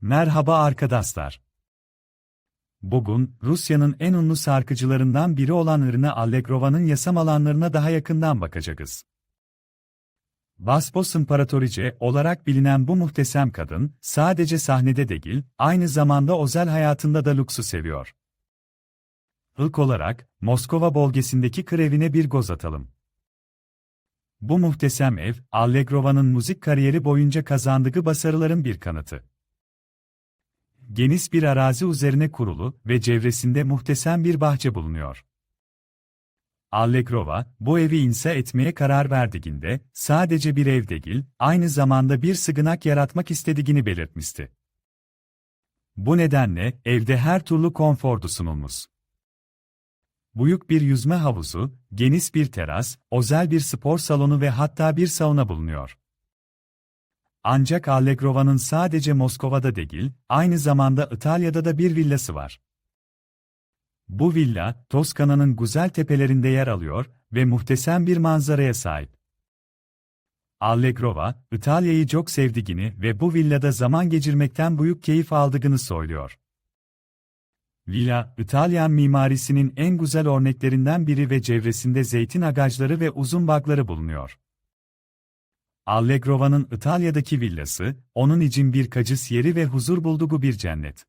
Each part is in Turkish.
Merhaba arkadaşlar. Bugün Rusya'nın en ünlü şarkıcılarından biri olan Irina Allegrova'nın yaşam alanlarına daha yakından bakacağız. Vaspos İmparatorice olarak bilinen bu muhteşem kadın, sadece sahnede değil, aynı zamanda özel hayatında da lüksu seviyor. İlk olarak, Moskova bölgesindeki krevine bir göz atalım. Bu muhteşem ev, Allegrova'nın müzik kariyeri boyunca kazandığı başarıların bir kanıtı. Geniş bir arazi üzerine kurulu ve çevresinde muhteşem bir bahçe bulunuyor. Allegrova, bu evi inşa etmeye karar verdiğinde, sadece bir ev değil, aynı zamanda bir sığınak yaratmak istediğini belirtmişti. Bu nedenle, evde her türlü konfordu sunulmuş. Büyük bir yüzme havuzu, geniş bir teras, özel bir spor salonu ve hatta bir sauna bulunuyor. Ancak Allegrova'nın sadece Moskova'da değil, aynı zamanda İtalya'da da bir villası var. Bu villa, Toskana'nın güzel tepelerinde yer alıyor ve muhteşem bir manzaraya sahip. Allegrova, İtalya'yı çok sevdiğini ve bu villada zaman geçirmekten büyük keyif aldığını söylüyor. Villa, İtalyan mimarisinin en güzel örneklerinden biri ve çevresinde zeytin ağaçları ve uzun bağları bulunuyor. Allegrova'nın İtalya'daki villası, onun için bir kacis yeri ve huzur bulduğu bir cennet.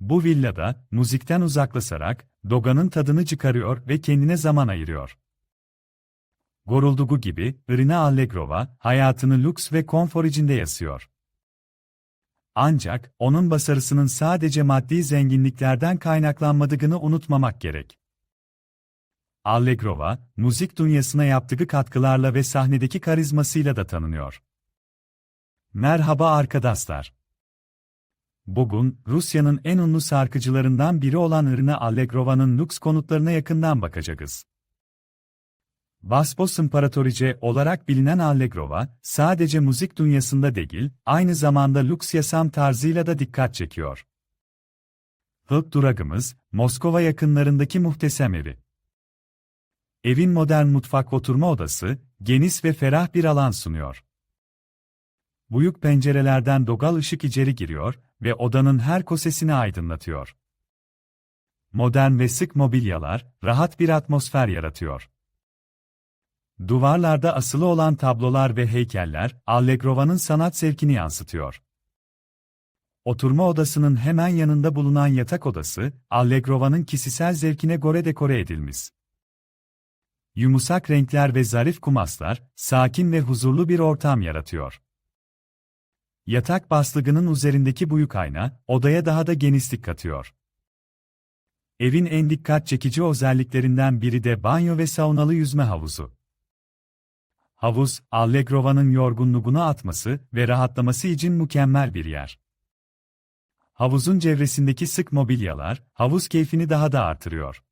Bu villada, müzikten uzaklaşarak, Doga'nın tadını çıkarıyor ve kendine zaman ayırıyor. Gorulduğu gibi, Irina Allegrova, hayatını lüks ve konfor içinde yaşıyor. Ancak, onun başarısının sadece maddi zenginliklerden kaynaklanmadığını unutmamak gerek. Allegrova, müzik dünyasına yaptığı katkılarla ve sahnedeki karizmasıyla da tanınıyor. Merhaba arkadaşlar. Bugün, Rusya'nın en ünlü şarkıcılarından biri olan Irina Allegrova'nın lüks konutlarına yakından bakacağız. Vaspos İmparatorice olarak bilinen Allegrova, sadece müzik dünyasında değil, aynı zamanda lüks yaşam tarzıyla da dikkat çekiyor. İlk durağımız, Moskova yakınlarındaki muhteşem evi. Evin modern mutfak oturma odası, geniş ve ferah bir alan sunuyor. Büyük pencerelerden doğal ışık içeri giriyor ve odanın her köşesini aydınlatıyor. Modern ve sık mobilyalar, rahat bir atmosfer yaratıyor. Duvarlarda asılı olan tablolar ve heykeller, Allegrova'nın sanat zevkini yansıtıyor. Oturma odasının hemen yanında bulunan yatak odası, Allegrova'nın kişisel zevkine göre dekore edilmiş. Yumuşak renkler ve zarif kumaslar, sakin ve huzurlu bir ortam yaratıyor. Yatak bastığının üzerindeki büyük ayna, odaya daha da genişlik katıyor. Evin en dikkat çekici özelliklerinden biri de banyo ve saunalı yüzme havuzu. Havuz, Allegrova'nın yorgunluğunu atması ve rahatlaması için mükemmel bir yer. Havuzun çevresindeki sık mobilyalar, havuz keyfini daha da artırıyor.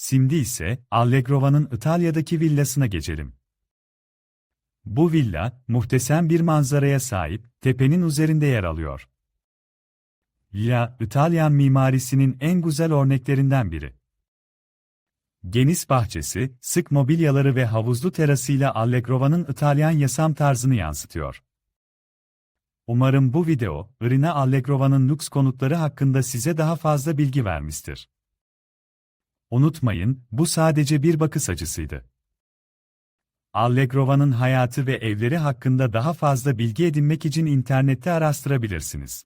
Şimdi ise, Allegrova'nın İtalya'daki villasına geçelim. Bu villa, muhteşem bir manzaraya sahip, tepenin üzerinde yer alıyor. Villa, İtalyan mimarisinin en güzel örneklerinden biri. Geniş bahçesi, sık mobilyaları ve havuzlu terasıyla Allegrova'nın İtalyan yaşam tarzını yansıtıyor. Umarım bu video, Irina Allegrova'nın lüks konutları hakkında size daha fazla bilgi vermiştir. Unutmayın, bu sadece bir bakış açısıydı. Allegrova'nın hayatı ve evleri hakkında daha fazla bilgi edinmek için internette araştırabilirsiniz.